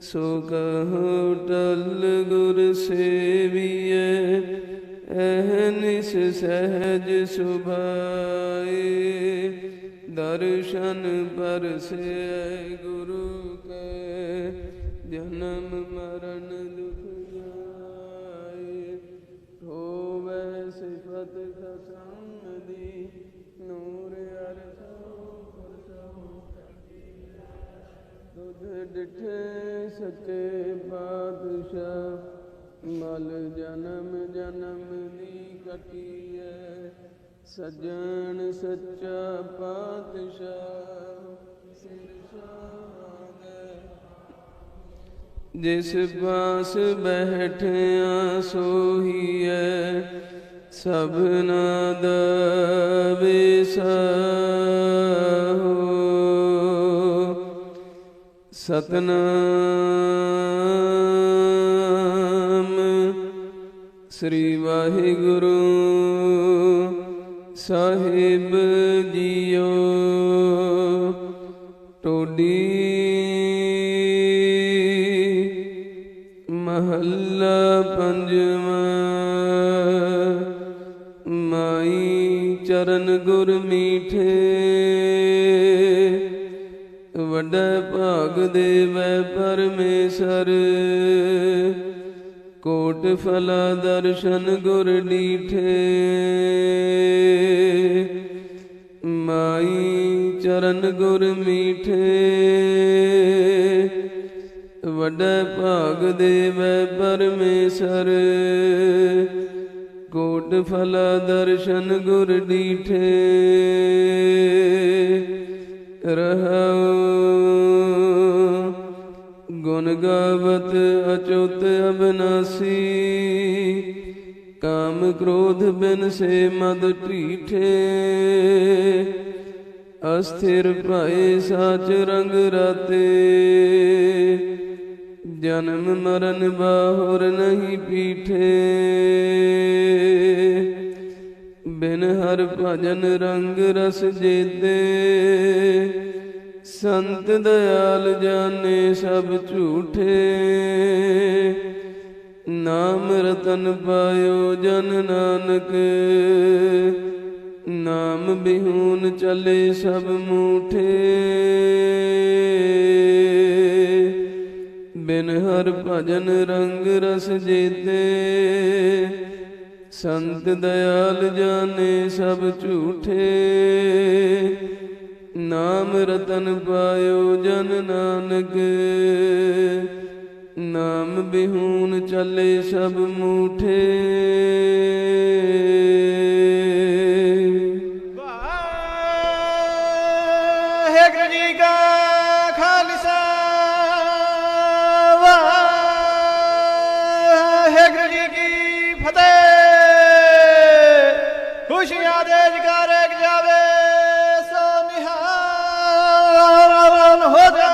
ਸੋ ਕਹੋ ਟਲ ਗੁਰ ਸੇਵੀਐ ਅਹਨਿਸ ਸਹਿਜ ਸੁਭਾਏ। ਦਰਸ਼ਨ ਪਰਸੈ ਗੁਰੂ ਕੈ ਜਨਮ ਮਰਨ ਸੱਚੇ ਪਾਤਸ਼ਾਹ ਮਲ ਜਨਮ ਜਨਮ ਦੀ ਕਟੀਐ ਸਜਣ ਸੱਚਾ ਪਾਤਸ਼ਾਹ, ਸਿਰ ਸਾਗੈ। ਜਿਸ ਪਾਸ ਬੈਠਿਆ ਸੋਹੀਐ ਸਭਨਾ ਦਾ ਵਿਸਾਹੋ ਸਤਨਾਮ ਸ੍ਰੀ ਵਾਹਿਗੁਰੂ ਸਾਹਿਬ ਜੀਓ। ਟੋਡੀ ਮਹੱਲਾ ਪੰਜਵਾਂ। ਮਾਈ ਚਰਨ ਗੁਰ ਮੀਠੇ। ਵੱਡਾ ਭਾਗ ਦੇਵੈ ਪਰਮੇਸ਼ਰ। ਕੋਟ ਫਲਾ ਦਰਸ਼ਨ ਗੁਰ ਡੀਠੇ। ਮਾਈ ਚਰਨ ਗੁਰ ਮੀਠੇ। ਵੱਡਾ ਭਾਗ ਦੇਵੈ ਪਰਮੇਸ਼ਰ। ਕੋਟ ਫਲਾ ਦਰਸ਼ਨ ਗੁਰ ਡੀਠੇ। ਰਹਾਉ ਗੁਣ ਗਾਵਤ ਅਚੁੱਤ ਅਬਨਾਸੀ? ਕਾਮ ਕ੍ਰੋਧ ਬਿਨ ਸੇ ਮਦ ਢੀਠੇ। ਅਸਥਿਰ ਭਾਏ ਸਾਚ ਰੰਗ ਰਾਤੇ। ਜਨਮ ਮਰਨ ਬਾਹਰ ਨਹੀਂ ਪੀਠੇ। ਬਿਨ ਹਰ ਭਜਨ ਰੰਗ ਰਸ ਜੇਤੇ। ਸੰਤ ਦਇਆਲ ਜਾਣੇ ਸਭ ਝੂਠੇ। ਨਾਮ ਰਤਨ ਪਾਇਓ ਜਨ ਨਾਨਕ। ਨਾਮ ਬਿਹੂਨ ਚਲੇ ਸਭ ਮੂਠੇ। ਬਿਨ ਹਰ ਭਜਨ ਰੰਗ ਰਸ ਜੇਤੇ। ਸੰਤ ਦਇਆਲ ਜਾਣੇ ਸਭ ਝੂਠੇ। ਨਾਮ ਰਤਨ ਪਾਇਓ ਜਨ ਨਾਨਕ। ਨਾਮ ਬਿਹੂਨ ਚੱਲੇ ਸਭ ਮੂਠੇ। ਵਾਹਿਗੁਰੂ ਜੀ ਕਾ ਖਾਲਸਾ। ਵਾਹਿਗੁਰੂ ਜੀ ਕੀ ਫਤਿਹ। ਖੁਸ਼ੀਆਂ ਦੇ ਜਗਾਰੇ ਜਾਵੇ। Hoca